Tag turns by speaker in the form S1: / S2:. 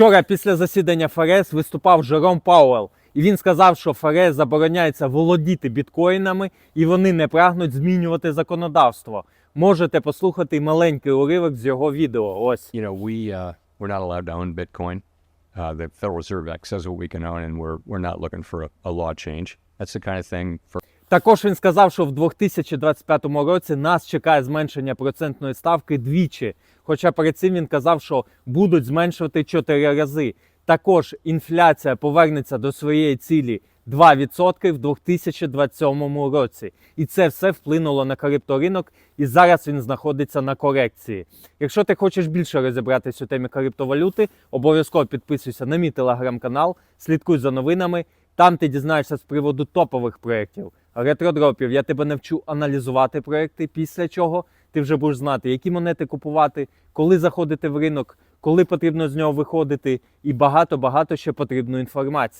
S1: Вчора після засідання ФРС виступав Жером Пауел, і він сказав, що ФРС забороняється володіти біткоїнами і вони не прагнуть змінювати законодавство. Можете послухати маленький уривок з його відео. Ось.
S2: you know, we uh, we're not allowed to own Bitcoin. Uh, the Federal Reserve Act says what we can own, and we're we're not looking for a, a law change. That's the kind of thing for
S1: Також він сказав, що в 2025 році нас чекає зменшення процентної ставки двічі. Хоча перед цим він казав, що будуть зменшувати чотири рази. Також інфляція повернеться до своєї цілі 2% в 2027 році. І це все вплинуло на крипторинок, і зараз він знаходиться на корекції. Якщо ти хочеш більше розібратися у темі криптовалюти, обов'язково підписуйся на мій телеграм-канал, слідкуй за новинами. Там ти дізнаєшся з приводу топових проєктів, ретродропів. Я тебе навчу аналізувати проекти, після чого ти вже будеш знати, які монети купувати, коли заходити в ринок, коли потрібно з нього виходити, і багато-багато ще потрібної інформації.